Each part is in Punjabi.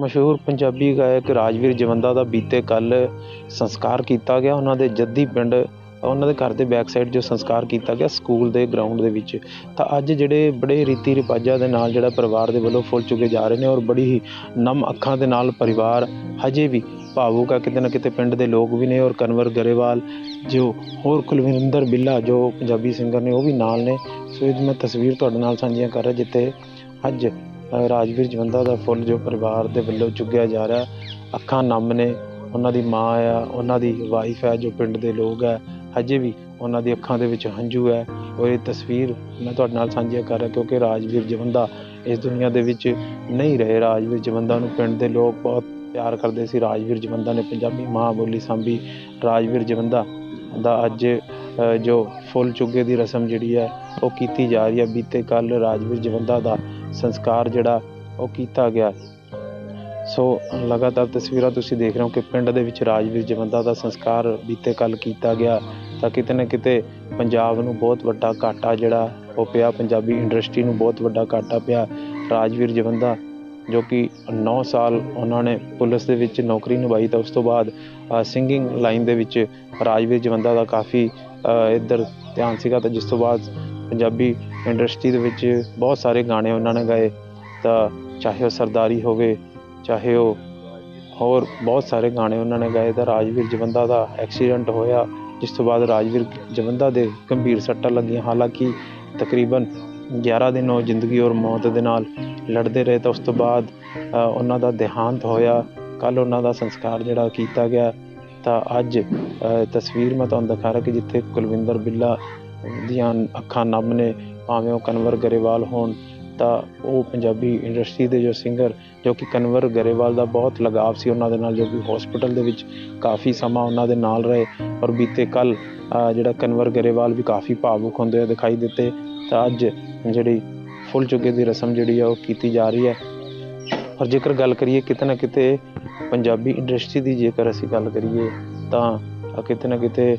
ਮਸ਼ਹੂਰ ਪੰਜਾਬੀ ਗਾਇਕ ਰਾਜਵੀਰ ਜਵੰਦਾ ਦਾ ਬੀਤੇ ਕੱਲ ਸੰਸਕਾਰ ਕੀਤਾ ਗਿਆ। ਉਹਨਾਂ ਦੇ ਜੱਦੀ ਪਿੰਡ, ਉਹਨਾਂ ਦੇ ਘਰ ਦੇ ਬੈਕ ਸਾਈਡ ਜੋ ਸੰਸਕਾਰ ਕੀਤਾ ਗਿਆ ਸਕੂਲ ਦੇ ਗਰਾਊਂਡ ਦੇ ਵਿੱਚ। ਤਾਂ ਅੱਜ ਜਿਹੜੇ ਬੜੇ ਰੀਤੀ ਰਿਵਾਜਾਂ ਦੇ ਨਾਲ ਜਿਹੜਾ ਪਰਿਵਾਰ ਦੇ ਵੱਲੋਂ ਫੁੱਲ ਚੁੱਕੇ ਜਾ ਰਹੇ ਨੇ ਔਰ ਬੜੀ ਹੀ ਨਮ ਅੱਖਾਂ ਦੇ ਨਾਲ ਪਰਿਵਾਰ ਹਜੇ ਵੀ ਭਾਵੁਕ ਆ। ਕਿਤੇ ਨਾ ਕਿਤੇ ਪਿੰਡ ਦੇ ਲੋਕ ਵੀ ਨੇ ਔਰ ਕਨਵਰ ਗਰੇਵਾਲ, ਜੋ ਹੋਰ ਕੁਲਵਿੰਦਰ ਬਿੱਲਾ, ਜੋ ਪੰਜਾਬੀ ਸਿੰਗਰ ਨੇ, ਉਹ ਵੀ ਨਾਲ ਨੇ। ਸੋ ਇਹ ਮੈਂ ਤਸਵੀਰ ਤੁਹਾਡੇ ਨਾਲ ਸਾਂਝੀਆਂ ਕਰ ਰਿਹਾ, ਜਿੱਥੇ ਅੱਜ ਰਾਜਵੀਰ ਜਵੰਦਾ ਦਾ ਫੁੱਲ ਜੋ ਪਰਿਵਾਰ ਦੇ ਵੱਲੋਂ ਚੁੱਗਿਆ ਜਾ ਰਿਹਾ ਅੱਖਾਂ ਨਮ ਨੇ, ਉਹਨਾਂ ਦੀ ਮਾਂ ਆ, ਉਹਨਾਂ ਦੀ ਵਾਈਫ ਹੈ ਜੋ ਪਿੰਡ ਦੇ ਲੋਕ ਹੈ ਹਜੇ ਵੀ ਉਹਨਾਂ ਦੀ ਅੱਖਾਂ ਦੇ ਵਿੱਚ ਹੰਝੂ ਹੈ ਔਰ ਇਹ ਤਸਵੀਰ ਮੈਂ ਤੁਹਾਡੇ ਨਾਲ ਸਾਂਝੀ ਕਰ ਰਿਹਾ ਕਿਉਂਕਿ ਰਾਜਵੀਰ ਜਵੰਦਾ ਇਸ ਦੁਨੀਆ ਦੇ ਵਿੱਚ ਨਹੀਂ ਰਹੇ। ਰਾਜਵੀਰ ਜਵੰਦਾ ਨੂੰ ਪਿੰਡ ਦੇ ਲੋਕ ਬਹੁਤ ਪਿਆਰ ਕਰਦੇ ਸੀ। ਰਾਜਵੀਰ ਜਵੰਦਾ ਨੇ ਪੰਜਾਬੀ ਮਾਂ ਬੋਲੀ ਸਾਂਭੀ। ਰਾਜਵੀਰ ਜਵੰਦਾ ਦਾ ਅੱਜ ਜੋ ਫੁੱਲ ਚੁੱਗੇ ਦੀ ਰਸਮ ਜਿਹੜੀ ਹੈ, ਉਹ ਕੀਤੀ ਜਾ ਰਹੀ ਹੈ। ਬੀਤੇ ਕੱਲ ਰਾਜਵੀਰ ਜਵੰਦਾ ਦਾ ਸੰਸਕਾਰ ਜਿਹੜਾ ਉਹ ਕੀਤਾ ਗਿਆ। ਸੋ ਲਗਾਤਾਰ ਤਸਵੀਰਾਂ ਤੁਸੀਂ ਦੇਖ ਰਹੇ ਹੋ ਕਿ ਪਿੰਡ ਦੇ ਵਿੱਚ ਰਾਜਵੀਰ ਜਵੰਦਾ ਦਾ ਸੰਸਕਾਰ ਬੀਤੇ ਕੱਲ ਕੀਤਾ ਗਿਆ ਤਾਂ ਕਿਤੇ ਨਾ ਕਿਤੇ ਪੰਜਾਬ ਨੂੰ ਬਹੁਤ ਵੱਡਾ ਘਾਟਾ ਜਿਹੜਾ ਉਹ ਪਿਆ, ਪੰਜਾਬੀ ਇੰਡਸਟਰੀ ਨੂੰ ਬਹੁਤ ਵੱਡਾ ਘਾਟਾ ਪਿਆ ਰਾਜਵੀਰ ਜਵੰਦਾ, ਜੋ ਕਿ 9 ਸਾਲ ਉਹਨਾਂ ਨੇ ਪੁਲਿਸ ਦੇ ਵਿੱਚ ਨੌਕਰੀ ਨਿਭਾਈ ਤਾਂ ਉਸ ਤੋਂ ਬਾਅਦ ਸਿੰਗਿੰਗ ਲਾਈਨ ਦੇ ਵਿੱਚ ਰਾਜਵੀਰ ਜਵੰਦਾ ਦਾ ਕਾਫੀ ਇੱਧਰ ਧਿਆਨ ਸੀਗਾ ਤਾਂ ਜਿਸ ਤੋਂ ਬਾਅਦ ਪੰਜਾਬੀ ਇੰਡਸਟਰੀ ਦੇ ਵਿੱਚ ਬਹੁਤ ਸਾਰੇ ਗਾਣੇ ਉਹਨਾਂ ਨੇ ਗਾਏ। ਤਾਂ ਚਾਹੇ ਉਹ ਸਰਦਾਰੀ ਹੋਵੇ, ਚਾਹੇ ਉਹ ਹੋਰ ਬਹੁਤ ਸਾਰੇ ਗਾਣੇ ਉਹਨਾਂ ਨੇ ਗਾਏ। ਤਾਂ ਰਾਜਵੀਰ ਜਵੰਦਾ ਦਾ ਐਕਸੀਡੈਂਟ ਹੋਇਆ, ਜਿਸ ਤੋਂ ਬਾਅਦ ਰਾਜਵੀਰ ਜਵੰਦਾ ਦੇ ਗੰਭੀਰ ਸੱਟਾਂ ਲੱਗੀਆਂ। ਹਾਲਾਂਕਿ ਤਕਰੀਬਨ 11 ਦਿਨ ਉਹ ਜ਼ਿੰਦਗੀ ਔਰ ਮੌਤ ਦੇ ਨਾਲ ਲੜਦੇ ਰਹੇ। ਤਾਂ ਉਸ ਤੋਂ ਬਾਅਦ ਉਹਨਾਂ ਦਾ ਦੇਹਾਂਤ ਹੋਇਆ। ਕੱਲ ਉਹਨਾਂ ਦਾ ਸੰਸਕਾਰ ਜਿਹੜਾ ਕੀਤਾ ਗਿਆ। ਤਾਂ ਅੱਜ ਤਸਵੀਰ ਮੈਂ ਤੁਹਾਨੂੰ ਦਿਖਾ ਰਿਹਾ ਕਿ ਜਿੱਥੇ ਕੁਲਵਿੰਦਰ ਬਿੱਲਾ ਦੀਆਂ ਅੱਖਾਂ ਨਮ ਨੇ ਭਾਵੇਂ ਉਹ ਕਨਵਰ ਗਰੇਵਾਲ ਹੋਣ, ਤਾਂ ਉਹ ਪੰਜਾਬੀ ਇੰਡਸਟਰੀ ਦੇ ਜੋ ਸਿੰਗਰ ਜੋ ਕਿ ਕਨਵਰ ਗਰੇਵਾਲ ਦਾ ਬਹੁਤ ਲਗਾਵ ਸੀ ਉਹਨਾਂ ਦੇ ਨਾਲ, ਜੋ ਕਿ ਹਸਪੀਟਲ ਦੇ ਵਿੱਚ ਕਾਫੀ ਸਮਾਂ ਉਹਨਾਂ ਦੇ ਨਾਲ ਰਹੇ ਔਰ ਬੀਤੇ ਕੱਲ ਜਿਹੜਾ ਕਨਵਰ ਗਰੇਵਾਲ ਵੀ ਕਾਫੀ ਭਾਵੁਕ ਹੁੰਦੇ ਹੋਏ ਦਿਖਾਈ ਦਿੱਤੇ, ਤਾਂ ਅੱਜ ਜਿਹੜੀ ਫੁੱਲ ਚੁੱਕੇ ਦੀ ਰਸਮ ਜਿਹੜੀ ਆ ਉਹ ਕੀਤੀ ਜਾ ਰਹੀ ਹੈ। ਔਰ ਜੇਕਰ ਗੱਲ ਕਰੀਏ ਕਿਤੇ ਨਾ ਕਿਤੇ ਪੰਜਾਬੀ ਇੰਡਸਟਰੀ ਦੀ, ਜੇਕਰ ਅਸੀਂ ਗੱਲ ਕਰੀਏ ਤਾਂ ਕਿਤੇ ਨਾ ਕਿਤੇ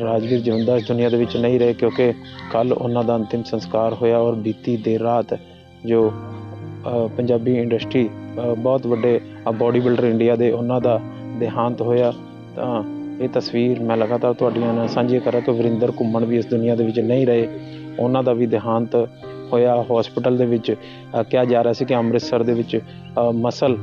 ਰਾਜਵੀਰ ਜਵੰਦਾ ਇਸ ਦੁਨੀਆ ਦੇ ਵਿੱਚ ਨਹੀਂ ਰਹੇ ਕਿਉਂਕਿ ਕੱਲ ਉਹਨਾਂ ਦਾ ਅੰਤਿਮ ਸੰਸਕਾਰ ਹੋਇਆ ਔਰ ਬੀਤੀ ਦੇਰ ਰਾਤ ਜੋ ਪੰਜਾਬੀ ਇੰਡਸਟਰੀ ਬਹੁਤ ਵੱਡੇ ਬਾਡੀ ਬਿਲਡਰ ਇੰਡੀਆ ਦੇ ਉਹਨਾਂ ਦਾ ਦੇਹਾਂਤ ਹੋਇਆ। ਤਾਂ ਇਹ ਤਸਵੀਰ ਮੈਂ ਲਗਾਤਾਰ ਤੁਹਾਡੀਆਂ ਨਾਲ ਸਾਂਝੀ ਕਰਾਂ ਕਿ ਵਰਿੰਦਰ ਘੁੰਮਣ ਵੀ ਇਸ ਦੁਨੀਆ ਦੇ ਵਿੱਚ ਨਹੀਂ ਰਹੇ। ਉਹਨਾਂ ਦਾ ਵੀ ਦੇਹਾਂਤ ਹੋਇਆ ਹਸਪੀਟਲ ਦੇ ਵਿੱਚ ਕਿਹਾ ਜਾ ਰਿਹਾ ਸੀ ਕਿ ਅੰਮ੍ਰਿਤਸਰ ਦੇ ਵਿੱਚ ਮਸਲ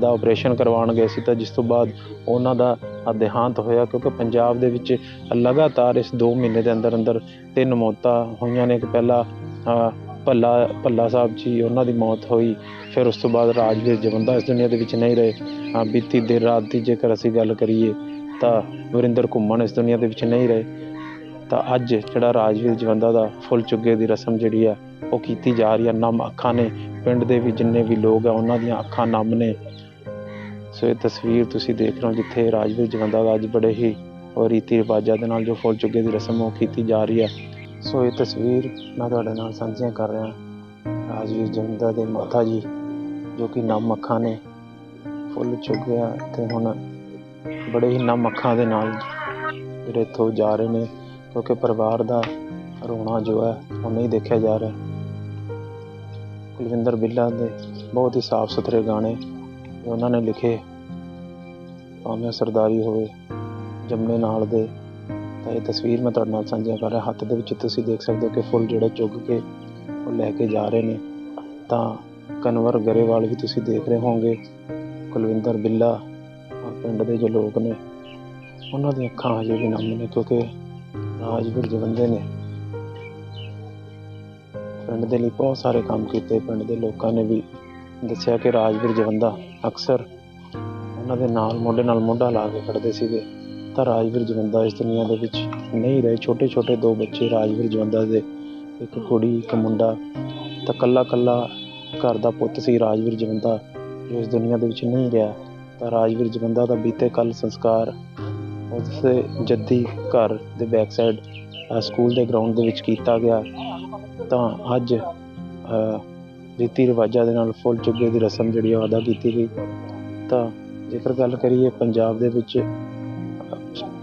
ਦਾ ਆਪਰੇਸ਼ਨ ਕਰਵਾਉਣ ਗਏ ਸੀ ਤਾਂ ਜਿਸ ਤੋਂ ਬਾਅਦ ਉਹਨਾਂ ਦਾ ਦੇਹਾਂਤ ਹੋਇਆ ਕਿਉਂਕਿ ਪੰਜਾਬ ਦੇ ਵਿੱਚ ਲਗਾਤਾਰ ਇਸ 2 ਮਹੀਨੇ ਦੇ ਅੰਦਰ ਅੰਦਰ ਤਿੰਨ ਮੌਤਾਂ ਹੋਈਆਂ ਨੇ। ਕਿ ਪਹਿਲਾ ਭੱਲਾ ਭੱਲਾ ਸਾਹਿਬ ਜੀ, ਉਹਨਾਂ ਦੀ ਮੌਤ ਹੋਈ, ਫਿਰ ਉਸ ਤੋਂ ਬਾਅਦ ਰਾਜਵੀਰ ਜਵੰਦਾ ਇਸ ਦੁਨੀਆ ਦੇ ਵਿੱਚ ਨਹੀਂ ਰਹੇ। ਬੀਤੀ ਦੇਰ ਰਾਤ ਦੀ ਜੇਕਰ ਅਸੀਂ ਗੱਲ ਕਰੀਏ ਤਾਂ ਵਰਿੰਦਰ ਘੁੰਮਣ ਇਸ ਦੁਨੀਆ ਦੇ ਵਿੱਚ ਨਹੀਂ ਰਹੇ। ਤਾਂ ਅੱਜ ਜਿਹੜਾ ਰਾਜਵੀਰ ਜਵੰਦਾ ਦਾ ਫੁੱਲ ਚੁੱਗੇ ਦੀ ਰਸਮ ਜਿਹੜੀ ਆ ਉਹ ਕੀਤੀ ਜਾ ਰਹੀ ਹੈ। ਨਮ ਅੱਖਾਂ ਨੇ, ਪਿੰਡ ਦੇ ਵੀ ਜਿੰਨੇ ਵੀ ਲੋਕ ਆ, ਉਹਨਾਂ ਦੀਆਂ ਅੱਖਾਂ ਨਮ ਨੇ। ਸੋ ਇਹ ਤਸਵੀਰ ਤੁਸੀਂ ਦੇਖ ਰਹੇ ਹੋ, ਜਿੱਥੇ ਰਾਜਵੀਰ ਜਵੰਦਾ ਦਾ ਅੱਜ ਬੜੇ ਹੀ ਔਰ ਰੀਤੀ ਰਿਵਾਜਾਂ ਦੇ ਨਾਲ ਜੋ ਫੁੱਲ ਚੁੱਗੇ ਦੀ ਰਸਮ ਉਹ ਕੀਤੀ ਜਾ ਰਹੀ ਹੈ। ਸੋ ਇਹ ਤਸਵੀਰ ਮੈਂ ਤੁਹਾਡੇ ਨਾਲ ਸਾਂਝੀਆਂ ਕਰ ਰਿਹਾ ਰਾਜਵੀਰ ਜਵੰਦਾ ਦੇ ਮਾਤਾ ਜੀ, ਜੋ ਕਿ ਨਮ ਅੱਖਾਂ ਨੇ, ਫੁੱਲ ਚੁੱਕ ਗਿਆ ਤੇ ਹੁਣ ਬੜੇ ਹੀ ਨਮ ਅੱਖਾਂ ਦੇ ਨਾਲ ਜਿਹੜੇ ਇੱਥੋਂ ਜਾ ਰਹੇ ਨੇ। ਕਿਉਂਕਿ ਪਰਿਵਾਰ ਦਾ ਰੋਣਾ ਜੋ ਹੈ, ਉਹ ਨਹੀਂ ਦੇਖਿਆ ਜਾ ਰਿਹਾ। ਕੁਲਵਿੰਦਰ ਬਿੱਲਾ ਦੇ ਬਹੁਤ ਹੀ ਸਾਫ਼ ਸੁਥਰੇ ਗਾਣੇ ਉਹਨਾਂ ਨੇ ਲਿਖੇ। ਭਾਵੇਂ ਸਰਦਾਰੀ ਹੋਵੇ ਜੰਮੇ ਨਾਲ ਦੇ, ਤਾਂ ਇਹ ਤਸਵੀਰ ਮੈਂ ਤੁਹਾਡੇ ਨਾਲ ਸਾਂਝਾ ਕਰ ਰਿਹਾ। ਹੱਥ ਦੇ ਵਿੱਚ ਤੁਸੀਂ ਦੇਖ ਸਕਦੇ ਹੋ ਕਿ ਫੁੱਲ ਜਿਹੜਾ ਚੁੱਗ ਕੇ ਉਹ ਲੈ ਕੇ ਜਾ ਰਹੇ ਨੇ। ਤਾਂ ਕਨਵਰ ਗਰੇਵਾਲ ਵੀ ਤੁਸੀਂ ਦੇਖ ਰਹੇ ਹੋਵੋਗੇ। ਕੁਲਵਿੰਦਰ ਬਿੱਲਾ ਪਿੰਡ ਦੇ ਜੋ ਲੋਕ ਨੇ, ਉਹਨਾਂ ਦੀਆਂ ਅੱਖਾਂ ਹਜੇ ਵੀ ਨਮ ਨੇ, ਕਿਉਂਕਿ ਰਾਜਵੀਰ ਜਵੰਦੇ ਨੇ। ਪਿੰਡ ਦੇ ਲਈ ਬਹੁਤ ਸਾਰੇ ਕੰਮ ਕੀਤੇ। ਪਿੰਡ ਦੇ ਲੋਕਾਂ ਨੇ ਵੀ ਦੱਸਿਆ ਕਿ ਰਾਜਵੀਰ ਜਵੰਦਾ ਅਕਸਰ ਉਹਨਾਂ ਦੇ ਨਾਲ ਮੋਢੇ ਨਾਲ ਮੋਢਾ ਲਾ ਕੇ ਖੜਦੇ ਸੀਗੇ। ਤਾਂ ਰਾਜਵੀਰ ਜਵੰਦਾ ਇਸ ਦੁਨੀਆ ਦੇ ਵਿੱਚ ਨਹੀਂ ਰਹੇ। ਛੋਟੇ ਛੋਟੇ ਦੋ ਬੱਚੇ ਰਾਜਵੀਰ ਜਵੰਦਾ ਦੇ। ਇੱਕ ਕੁੜੀ, ਇੱਕ ਮੁੰਡਾ। ਤਾਂ ਕੱਲਾ ਕੱਲਾ ਘਰ ਦਾ ਪੁੱਤ ਸੀ ਰਾਜਵੀਰ ਜਵੰਦਾ ਜੋ ਇਸ ਦੁਨੀਆ ਦੇ ਵਿੱਚ ਨਹੀਂ ਰਿਹਾ। ਤਾਂ ਰਾਜਵੀਰ ਜਵੰਦਾ ਦਾ ਬੀਤੇ ਕੱਲ ਸੰਸਕਾਰ ਉਸ ਜੱਦੀ ਘਰ ਦੇ ਬੈਕ ਸਾਈਡ ਸਕੂਲ ਦੇ ਗਰਾਊਂਡ ਦੇ ਵਿੱਚ ਕੀਤਾ ਗਿਆ। ਤਾਂ ਅੱਜ ਰੀਤੀ ਰਿਵਾਜਾਂ ਦੇ ਨਾਲ ਫੁੱਲ ਚੁੱਗੇ ਦੀ ਰਸਮ ਜਿਹੜੀ ਆ ਉਹ ਅਦਾ ਕੀਤੀ ਗਈ। ਤਾਂ ਜੇਕਰ ਗੱਲ ਕਰੀਏ ਪੰਜਾਬ ਦੇ ਵਿੱਚ,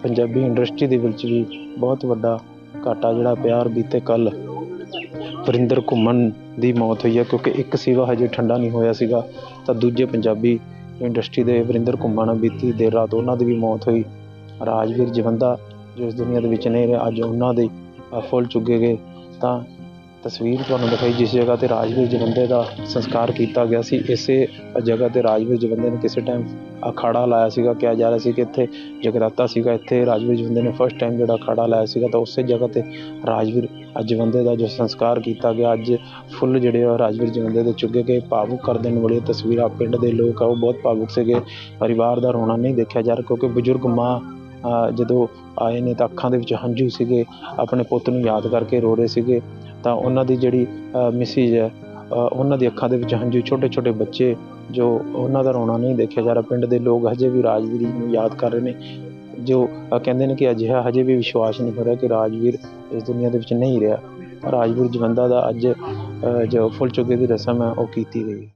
ਪੰਜਾਬੀ ਇੰਡਸਟਰੀ ਦੇ ਵਿੱਚ ਵੀ ਬਹੁਤ ਵੱਡਾ ਘਾਟਾ ਜਿਹੜਾ ਪਿਆਰ ਬੀਤੇ ਕੱਲ ਵਰਿੰਦਰ ਘੁੰਮਣ ਦੀ ਮੌਤ ਹੋਈ ਹੈ ਕਿਉਂਕਿ ਇੱਕ ਸਿਵਾ ਹਜੇ ਠੰਡਾ ਨਹੀਂ ਹੋਇਆ ਸੀਗਾ, ਤਾਂ ਦੂਜੇ ਪੰਜਾਬੀ ਇੰਡਸਟਰੀ ਦੇ ਵਰਿੰਦਰ ਘੁੰਮਣ ਬੀਤੀ ਦੇਰ ਰਾਤ ਉਹਨਾਂ ਦੀ ਵੀ ਮੌਤ ਹੋਈ। ਰਾਜਵੀਰ ਜਵੰਦਾ ਜੋ ਇਸ ਦੁਨੀਆ ਦੇ ਵਿੱਚ ਨਹੀਂ ਰਹੇ, ਅੱਜ ਉਹਨਾਂ ਦੇ ਫੁੱਲ ਚੁੱਗੇ ਗਏ। ਤਾਂ ਤਸਵੀਰ ਤੁਹਾਨੂੰ ਦਿਖਾਈ ਜਿਸ ਜਗ੍ਹਾ ਤੇ ਰਾਜਵੀਰ ਜਵੰਦੇ ਦਾ ਸੰਸਕਾਰ ਕੀਤਾ ਗਿਆ ਸੀ, ਇਸੇ ਜਗ੍ਹਾ ਤੇ ਰਾਜਵੀਰ ਜਵੰਦੇ ਨੇ ਕਿਸੇ ਟਾਈਮ ਅਖਾੜਾ ਲਾਇਆ ਸੀਗਾ, ਕਿਹਾ ਜਾ ਰਿਹਾ ਸੀ ਕਿ ਇੱਥੇ ਜਗਰਾਤਾ ਸੀਗਾ, ਇੱਥੇ ਰਾਜਵੀਰ ਜਵੰਦੇ ਨੇ ਫਸਟ ਟਾਈਮ ਜਿਹੜਾ ਅਖਾੜਾ ਲਾਇਆ ਸੀਗਾ, ਤਾਂ ਉਸੇ ਜਗ੍ਹਾ ਤੇ ਰਾਜਵੀਰ ਜਵੰਦੇ ਦਾ ਜੋ ਸੰਸਕਾਰ ਕੀਤਾ ਗਿਆ, ਅੱਜ ਫੁੱਲ ਜਿਹੜੇ ਆ ਰਾਜਵੀਰ ਜਵੰਦੇ ਦੇ ਚੁੱਗੇ ਗਏ। ਭਾਵੁਕ ਕਰ ਦੇਣ ਵਾਲੀਆਂ ਤਸਵੀਰਾਂ ਪਿੰਡ ਦੇ ਲੋਕ ਆ, ਉਹ ਬਹੁਤ ਭਾਵੁਕ ਸੀਗੇ। ਪਰਿਵਾਰ ਦਾ ਰੋਣਾ ਨਹੀਂ ਦੇਖਿਆ ਜਾ ਰਿਹਾ, ਕਿਉਂਕਿ ਬਜ਼ੁਰਗ ਮਾਂ ਜਦੋਂ ਆਏ ਨੇ ਤਾਂ ਅੱਖਾਂ ਦੇ ਵਿੱਚ ਹੰਝੂ ਸੀਗੇ, ਆਪਣੇ ਪੁੱਤ ਨੂੰ ਯਾਦ ਕਰਕੇ ਰੋ ਰਹੇ ਸੀਗੇ। ਤਾਂ ਉਹਨਾਂ ਦੀ ਜਿਹੜੀ ਮਿਸਿਜ ਹੈ ਉਹਨਾਂ ਦੀ ਅੱਖਾਂ ਦੇ ਵਿੱਚ ਹੰਝੂ ਛੋਟੇ ਛੋਟੇ ਬੱਚੇ ਜੋ ਉਹਨਾਂ ਦਾ ਰੋਣਾ ਨਹੀਂ ਦੇਖਿਆ ਜਾ ਰਿਹਾ। ਪਿੰਡ ਦੇ ਲੋਕ ਹਜੇ ਵੀ ਰਾਜਵੀਰ ਨੂੰ ਯਾਦ ਕਰ ਰਹੇ ਨੇ, ਜੋ ਕਹਿੰਦੇ ਨੇ ਕਿ ਅਜਿਹਾ ਹਜੇ ਵੀ ਵਿਸ਼ਵਾਸ ਨਹੀਂ ਹੋ ਰਿਹਾ ਕਿ ਰਾਜਵੀਰ ਇਸ ਦੁਨੀਆ ਦੇ ਵਿੱਚ ਨਹੀਂ ਰਿਹਾ। ਰਾਜਵੀਰ ਜਵੰਦਾ ਦਾ ਅੱਜ ਜੋ ਫੁੱਲ ਚੁੱਕੇ ਦੀ ਰਸਮ ਹੈ, ਉਹ ਕੀਤੀ ਗਈ।